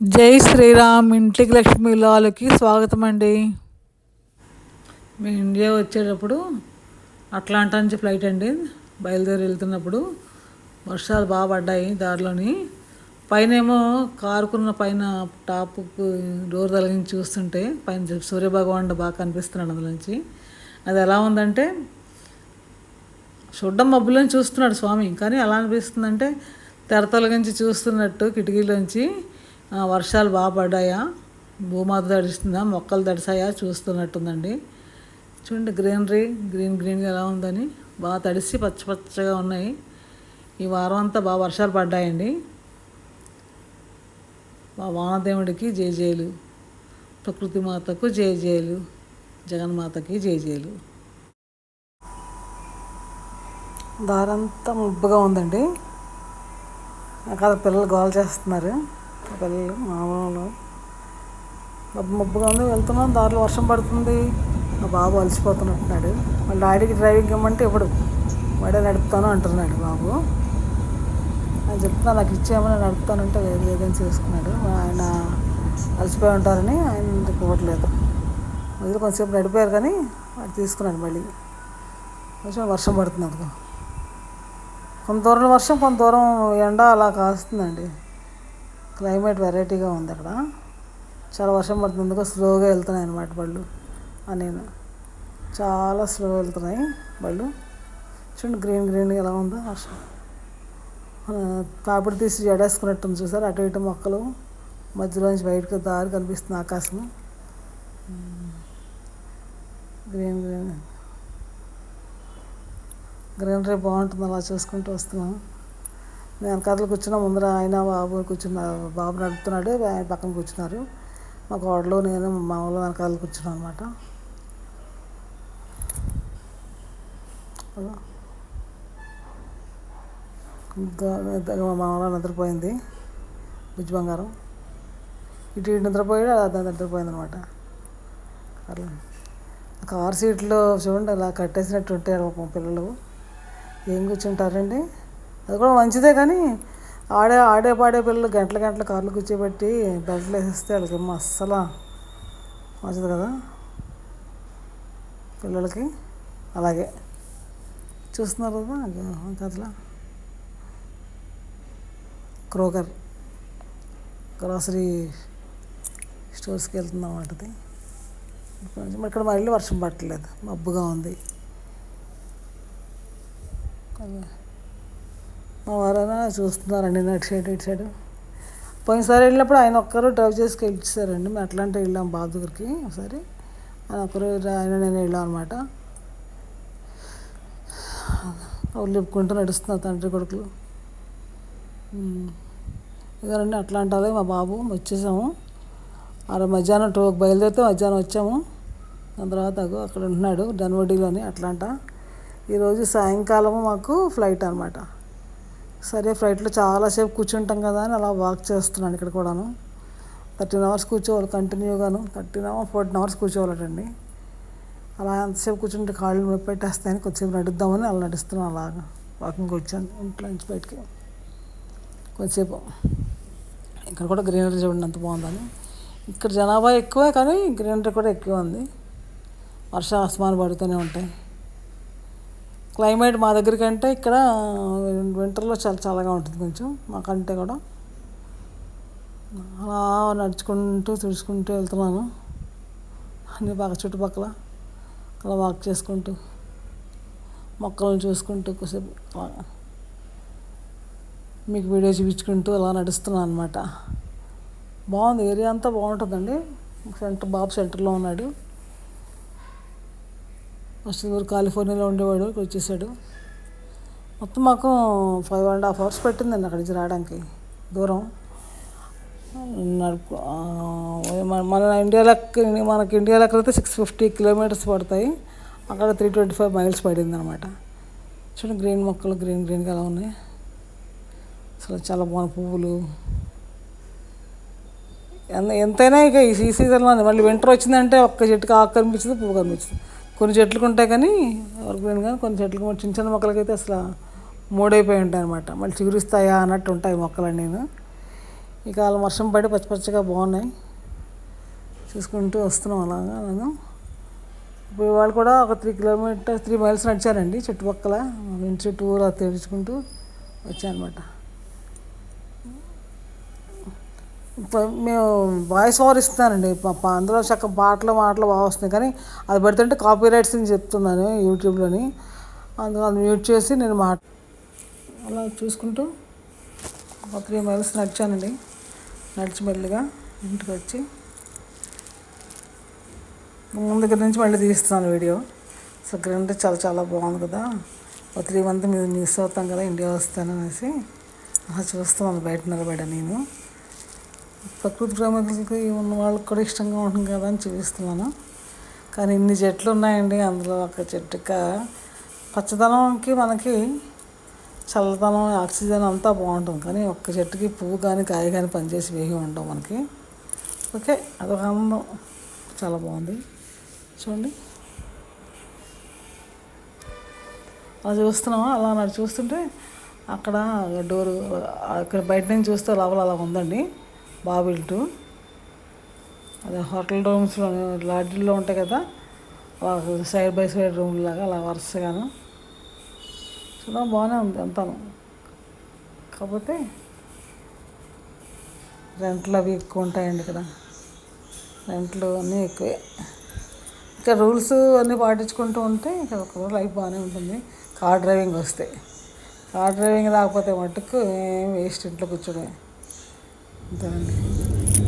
జై శ్రీరామ్ ఇంటికి లక్ష్మి లాలకి స్వాగతం అండి మేము ఇండియా వచ్చేటప్పుడు అట్లాంటా నుంచి ఫ్లైట్ అండి. బయలుదేరి వెళ్తున్నప్పుడు వర్షాలు బాగా పడ్డాయి దారిలోని. పైన ఏమో కారుకున్న పైన టాప్ డోర్ తొలగించి చూస్తుంటే పైన సూర్యభగవానుడు బాగా కనిపిస్తున్నాడు అందులోంచి అది ఎలా ఉందంటే చూడ్డం మబ్బులోంచి చూస్తున్నాడు స్వామి. కానీ ఎలా అనిపిస్తుందంటే తెర తొలగించి చూస్తున్నట్టు కిటికీలోంచి వర్షాలు బాగా పడ్డాయా? భూమాత తడిస్తుందా? మొక్కలు తడిసాయా? చూస్తున్నట్టుందండి. చూడండి గ్రీనరీ గ్రీన్ గ్రీన్గా ఎలా ఉందని. బాగా తడిసి పచ్చ పచ్చగా ఉన్నాయి. ఈ వారం అంతా బాగా వర్షాలు పడ్డాయండి. మా వానదేవుడికి జయ జయలు ప్రకృతి మాతకు జయ జయలు జగన్మాతకి జయ జయలు దారంతా ముబ్బుగా ఉందండి. అక్కడ పిల్లలు గోల చేస్తున్నారు. ఆ మామూలు. మబ్బు మబ్బుగా ఉంది వెళ్తున్నాం. దారిలో వర్షం పడుతుంది. మా బాబు అలసిపోతున్నట్టున్నాడు. వాళ్ళ డాడీకి డ్రైవింగ్ ఇవ్వమంటే ఇప్పుడు వాడే నడుపుతాను అంటున్నాడు బాబు. నేను చెప్తున్నా నాకు ఇచ్చేయమని నేను నడుపుతానంటే లేదు లేదని చేసుకున్నాడు ఆయన అలసిపోయి ఉంటారని ఆయన ఇవ్వట్లేదు మొదలు కొంతసేపు నడిపారు కానీ వాడు తీసుకున్నాడు మళ్ళీ. కొంచెం వర్షం పడుతుంది అందుకో కొంత దూరం వర్షం కొంత దూరం ఎండ అలా కాస్తుందండి. క్లైమేట్ వెరైటీగా ఉంది అక్కడ. చాలా వర్షం పడుతుంది. స్లోగా వెళ్తున్నాయి అన్నమాట బళ్ళు. అని నేను. చాలా స్లో వెళ్తున్నాయి బళ్ళు. చూడండి గ్రీన్ గ్రీన్ ఎలా ఉందో వర్షం. ఆ, తీసి జడేసుకున్నట్టుంది చూసారు? అటు ఇటు మొక్కలు. మధ్యలోంచి బయటకు దారి కనిపిస్తుంది ఆకాశం గ్రీన్ గ్రీన్. గ్రీనరీ బాగుంటుంది అలా చూసుకుంటూ వస్తున్నాం. నేను కథలు ముందర ఆయన బాబు కూర్చున్నారు. బాబు నడుపుతున్నాడు. ఆయన పక్కన కూర్చున్నారు. మా కోడలు నేను మా వెనకాల కూర్చున్నాను అనమాట మా మామూలు నిద్రపోయింది. బుజ్జి బంగారం. ఇటు ఇటు నిద్రపోయాడు అది నిద్రపోయింది అనమాట అట్లా కార్ సీట్లో చూడండి అలా కట్టేసినట్టు ఉంటారు పిల్లలు. ఏం కూర్చుంటారండి? అది కూడా మంచిదే కానీ ఆడే ఆడే పాడే పిల్లలు గంటల గంటల కార్లు కూర్చోబెట్టి బెల్ట్లు వేసేస్తే వాళ్ళకి ఏమో అస్సలు మంచిది కదా పిల్లలకి. అలాగే. చూస్తున్నారు కదా కథలా క్రోకర్ గ్రాసరీ స్టోర్స్కి వెళ్తున్నాం వాటిది ఇక్కడ మళ్ళీ వర్షం పట్టలేదు మబ్బుగా ఉంది. అదే. మా వారైనా చూస్తున్నారండి నేను అటు సైడ్ ఇటు సైడ్. పోయినసారి వెళ్ళినప్పుడు ఆయన ఒక్కరు డ్రైవ్ చేసుకు వెళ్ళిచ్చారండి మేము అట్లాంటి వెళ్ళాం బాబు దగ్గరికి ఒకసారి. ఆయన ఒక్కరు ఆయన నేను వెళ్ళాం అనమాట వాళ్ళు చెప్పుకుంటూ నడుస్తున్నారు తండ్రి కొడుకులు. ఇదేనండి అట్లా అట్లాంటాలే మా బాబు వచ్చేసాము. ఆడ మధ్యాహ్నం టూ బయలుదేరితే మధ్యాహ్నం వచ్చాము. దాని తర్వాత అగో అక్కడ ఉంటున్నాడు డన్వడిలోని అట్లాంటా. ఈరోజు సాయంకాలము మాకు ఫ్లైట్ అనమాట సరే ఫ్లైట్లో చాలాసేపు కూర్చుంటాం కదా అని అలా వాక్ చేస్తున్నాను ఇక్కడ కూడాను. థర్టీన్ అవర్స్ కూర్చోవాలి కంటిన్యూగాను. థర్టీన్ అవర్స్ ఫోర్టీన్ అవర్స్ కూర్చోవాలటండి. అలా ఎంతసేపు కూర్చుంటే కాళ్ళు నొప్పి పెట్టేస్తాయని కొద్దిసేపు నడుద్దామని అలా నడుస్తున్నాను అలాగా. వాకింగ్ వచ్చాను ఇంట్లో నుంచి బయటికి. కొద్దిసేపు ఇక్కడ కూడా గ్రీనరీ చూడండి ఎంత బాగుందని. ఇక్కడ జనాభా ఎక్కువే కానీ గ్రీనరీ కూడా ఎక్కువ ఉంది. వర్ష ఆస్మాన్ పడుతూనే ఉంటాయి. క్లైమేట్ మా దగ్గర కంటే ఇక్కడ వింటర్లో చాలా చల్లగా ఉంటుంది కొంచెం మాకంటే కూడా. అలా నడుచుకుంటూ తుడుచుకుంటూ వెళ్తున్నాను. అన్ని బాగా చుట్టుపక్కల అలా వాక్ చేసుకుంటూ మొక్కలను చూసుకుంటూ కొద్దిసేపు మీకు వీడియో చూపించుకుంటూ అలా నడుస్తున్నాను అనమాట బాగుంది ఏరియా అంతా బాగుంటుందండి. సెంటర్ బాబు సెంటర్లో ఉన్నాడు. ఫస్ట్ ఊరు కాలిఫోర్నియాలో ఉండేవాడు ఇక్కడ వచ్చేసాడు. మొత్తం మాకు ఫైవ్ అండ్ హాఫ్ అవర్స్ పెట్టిందండి అక్కడి నుంచి రావడానికి. దూరం. నడుపు మన- మన ఇండియా లెక్క మనకి ఇండియా లెక్క అయితే సిక్స్ ఫిఫ్టీ కిలోమీటర్స్ పడతాయి. అక్కడ త్రీ ట్వంటీ ఫైవ్ మైల్స్ పడింది అనమాట చూడండి గ్రీన్ మొక్కలు గ్రీన్ గ్రీన్గా ఎలా ఉన్నాయి. అసలు చాలా బాగున్నాయి పువ్వులు. ఎంత ఎంతైనా ఇక ఈ ఈ సీజన్లో మళ్ళీ వింటర్ వచ్చిందంటే ఒక్క చెట్టుకి ఆకు కనిపించదు పువ్వు కనిపించదు. కొన్ని చెట్లకు ఉంటాయి కానీ ఎవరికి కానీ కొన్ని చెట్లకు చిన్న చిన్న మొక్కలకైతే అసలు మూడైపోయి ఉంటాయి అనమాట మళ్ళీ చిగురిస్తాయా అన్నట్టు ఉంటాయి మొక్కలు నేను ఈ కాలం వర్షం పడి పచ్చిపచ్చగా బాగున్నాయి. చూసుకుంటూ వస్తున్నాం అలాగా నేను ఇప్పుడు వాళ్ళు కూడా ఒక త్రీ కిలోమీటర్ త్రీ మైల్స్ నడిచారండి చుట్టుపక్కల. ఇంటి చుట్టూ ఊరు తెడుచుకుంటూ వచ్చానమాట మేము వాయిస్ ఓవర్ ఇస్తున్నానండి. అందులో చక్క పాటలు మాటలు బాగా వస్తున్నాయి. కానీ అది పెడుతుంటే కాపీ రైట్స్ అని చెప్తున్నాను యూట్యూబ్లోని. అందులో అది మ్యూట్ చేసి నేను మాట అలా చూసుకుంటూ ఒక త్రీ మైల్స్ నడిచానండి. నడిచి మెల్లిగా ఇంటికి వచ్చి ముందు దగ్గర నుంచి మళ్ళీ తీస్తున్నాను వీడియో. సో గ్రీనరీ చాలా చాలా బాగుంది కదా. ఒక త్రీ మంత్ మీద మిస్ అవుతాం కదా ఇండియా వస్తాను అనేసి. అలా చూస్తున్నాను బయట నిలబడా నేను. ప్రకృతి ప్రేమికులకి ఉన్న వాళ్ళకి కూడా ఇష్టంగా ఉంటుంది కదా అని చూపిస్తున్నాను. కానీ ఇన్ని చెట్లు ఉన్నాయండి. అందులో ఒక చెట్టుక పచ్చదనంకి మనకి చల్లదనం ఆక్సిజన్ అంతా బాగుంటుంది. కానీ ఒక్క చెట్టుకి పువ్వు కానీ కాయ కానీ పనిచేసి వేగి ఉండవు మనకి. ఓకే అదొక ఆనందం చాలా బాగుంది. చూడండి. అలా చూస్తున్నామా అలా నాకు చూస్తుంటే అక్కడ డోరు అక్కడ బయట నుంచి చూస్తే లోపల అలా ఉందండి. బాబిల్టు అదే హోటల్ రూమ్స్లో లాడ్జీల్లో ఉంటాయి కదా సైడ్ బై సైడ్ రూమ్ లాగా అలా వరుసగాను. చూడ బాగానే ఉంది అంతాను. కాకపోతే రెంట్లు అవి ఎక్కువ ఉంటాయండి ఇక్కడ. రెంట్లు అన్నీ ఎక్కువే. ఇంకా రూల్స్ అన్నీ పాటించుకుంటూ ఉంటే ఇంకా ఒక లైఫ్ బాగానే ఉంటుంది. కార్ డ్రైవింగ్ వస్తే. కార్ డ్రైవింగ్ రాకపోతే మట్టుకు ఏం వేస్ట్ ఇంట్లో కూర్చోడమే అంతేనండి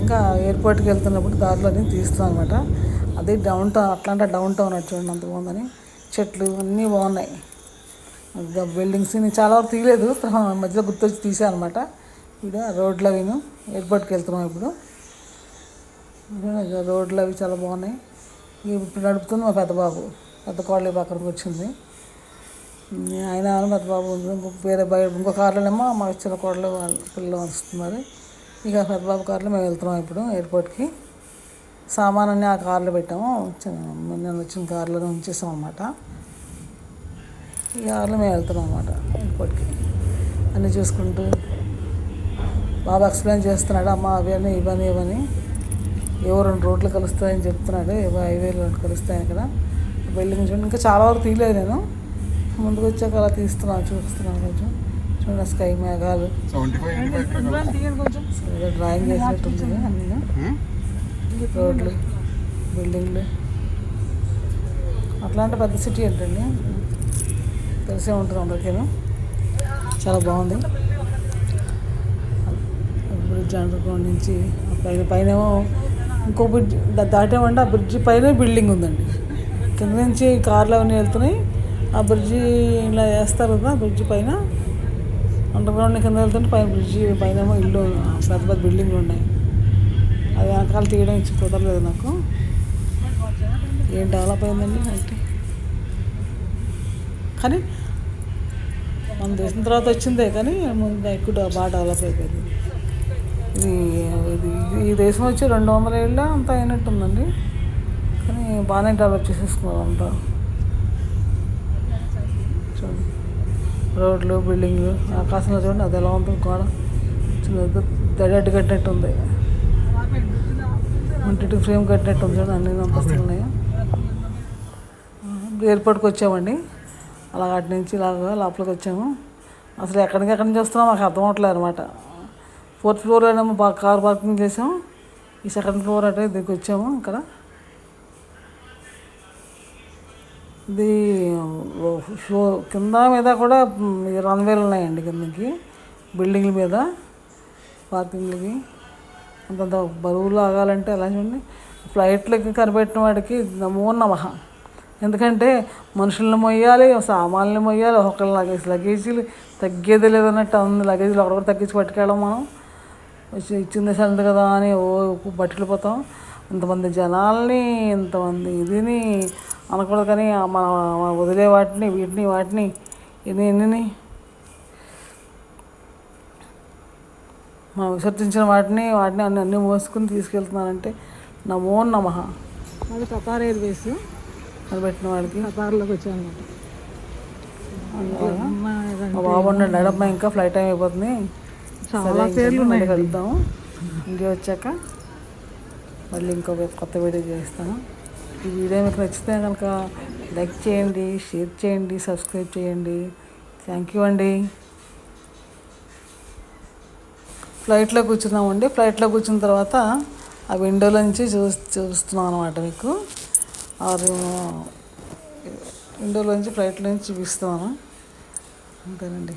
ఇంకా ఎయిర్పోర్ట్కి వెళ్తున్నప్పుడు దారిలోనే తీస్తాం అనమాట అది డౌన్ టౌన్ అట్లాంటి డౌన్ టౌన్ చూడండి అంత బాగుందని. చెట్లు అన్నీ బాగున్నాయి. ఇంకా బిల్డింగ్స్ నేను చాలా వరకు తీయలేదు మధ్యలో గుర్తొచ్చి తీసాను అనమాట ఇప్పుడు రోడ్లు అవిను ఎయిర్పోర్ట్కి వెళ్తున్నాం ఇప్పుడు. రోడ్లు అవి చాలా బాగున్నాయి. ఇప్పుడు నడుపుతుంది మా పెద్ద బాబు పెద్ద కోడలి పక్కనకి వచ్చింది. ఆయన పెద్ద బాబు వేరే బయట ఇంకో కార్లోనేమో మా చిన్న కోడలు వాళ్ళ పిల్లలు వస్తున్నారు. ఇక పెద్ద కార్లో మేము వెళ్తున్నాం ఇప్పుడు ఎయిర్పోర్ట్కి. సామాన్ అన్నీ ఆ కార్లో పెట్టాము. నేను వచ్చిన కార్లో ఉంచేసాం అనమాట ఈ కార్లో మేము వెళ్తున్నాం అనమాట ఎయిర్పోర్ట్కి. అన్నీ చూసుకుంటూ బాబు ఎక్స్ప్లెయిన్ చేస్తున్నాడు అమ్మ అవన్నీ ఇవని ఇవని ఏవో రెండు రోడ్లు కలుస్తాయని చెప్తున్నాడు. ఏవో హైవేలు రెండు కలుస్తాయి అక్కడ బిల్డింగ్ చూడండి. ఇంకా చాలా వరకు తీయలేదు నేను. ముందుకు వచ్చాక అలా తీస్తున్నాను చూస్తున్నాను కొంచెం. చూడండి స్కై మేఘాలు. డ్రాయింగ్ చేసినట్టుంది అన్నీ. రోడ్లు బిల్డింగ్లు. అట్లాంటి పెద్ద సిటీ ఏంటండి? తెలిసే ఉంటుంది అందరికీను. చాలా బాగుంది. బ్రిడ్జ్ అండర్ గ్రౌండ్ నుంచి ఆ పైన పైన ఇంకో బ్రిడ్జ్ దాటామంటే ఆ బ్రిడ్జ్ పైన బిల్డింగ్ ఉందండి. కింద నుంచి కార్లు అవన్నీ వెళ్తున్నాయి. ఆ బ్రిడ్జి ఇలా వేస్తారు కదా బ్రిడ్జి పైన. అండర్ గ్రౌండ్ కింద వెళ్తుంటే పైన బ్రిడ్జి పైన ఏమో ఇల్లు పెద్ద పెద్ద బిల్డింగ్లు ఉన్నాయి. అది వెనకాల తీయడం ఇచ్చి కుదరలేదు నాకు. ఏం డెవలప్ అయిందండి అంటే కానీ మన దేశం తర్వాత వచ్చిందే కానీ ముందు ఎక్కువ బాగా డెవలప్ అయిపోయింది. ఇది ఇది ఈ దేశం వచ్చి రెండు వందల ఏళ్ళ అంత అయినట్టుందండి. కానీ బాగానే డెవలప్ చేసేసుకున్నారు అంతా. చూడండి. రోడ్లు బిల్డింగ్లు ఆకాశంలో చూడండి అది ఎలా ఉంటుంది గోడ. దడడ్డు కట్టినట్టు ఉంది. ఇంటికి ఫ్రేమ్ కట్టినట్టు ఉంది చూడండి అన్ని అంతస్తులు ఉన్నాయి. ఎయిర్పోర్ట్కి వచ్చామండి. అలా అటు నుంచి ఇలాగ లోపలికి వచ్చాము. అసలు ఎక్కడికి ఎక్కడి నుంచి వస్తున్నామో మాకు అర్థం అవట్లేదు అనమాట ఫోర్త్ ఫ్లోర్లోనేమో బాగా కార్ పార్కింగ్ చేసాము ఈ సెకండ్ ఫ్లోర్ అంటే దగ్గర వచ్చాము ఇక్కడ ఇది షో కింద మీద కూడా రన్వేలు ఉన్నాయండి కిందకి బిల్డింగ్ల మీద పార్కింగ్లకి. అంత బరువులు ఆగాలంటే ఎలా చూడండి ఫ్లైట్లకి కనిపెట్టిన వాడికి నమో నమః. ఎందుకంటే మనుషులను మొయ్యాలి సామాన్లు మొయ్యాలి ఒకళ్ళ లగేజ్ లగేజీలు తగ్గేది లేదన్నట్టు ఉంది లగేజీలు ఒకటి తగ్గించి పట్టుకెళ్ళాం మనం. వచ్చి ఇచ్చింది సంది కదా అని ఓ పట్టుకెళ్ళిపోతాం. ఇంతమంది జనాల్ని ఇంతమంది ఇదిని అనకూడదు కానీ మన వదిలే వాటిని వీటిని వాటిని ఎన్ని ఎన్ని మనం విసర్జించిన వాటిని వాటిని అన్ని అన్ని మోసుకుని తీసుకెళ్తున్నారంటే నమో నమ. అది కతార్ ఎయిర్వేస్. అది పెట్టిన వాడికి. కతార్లోకి వచ్చాను ఉన్నాడు. నడమ్మ ఇంకా ఫ్లైట్ టైం అయిపోతుంది. చాలా పేర్లు ఉన్నాయి వెళ్దాం ఇండియా వచ్చాక మళ్ళీ ఇంకో కొత్త వీడియో చేస్తాను. ఈ వీడియో మీకు నచ్చితే కనుక లైక్ చేయండి షేర్ చేయండి సబ్స్క్రైబ్ చేయండి. థ్యాంక్ యూ అండి. ఫ్లైట్లో కూర్చున్నామండి. ఫ్లైట్లో కూర్చున్న తర్వాత ఆ విండోలో నుంచి చూ చూస్తున్నాం అనమాట మీకు. అది విండోలో నుంచి ఫ్లైట్లో నుంచి చూపిస్తున్నాను. అంతేనండి.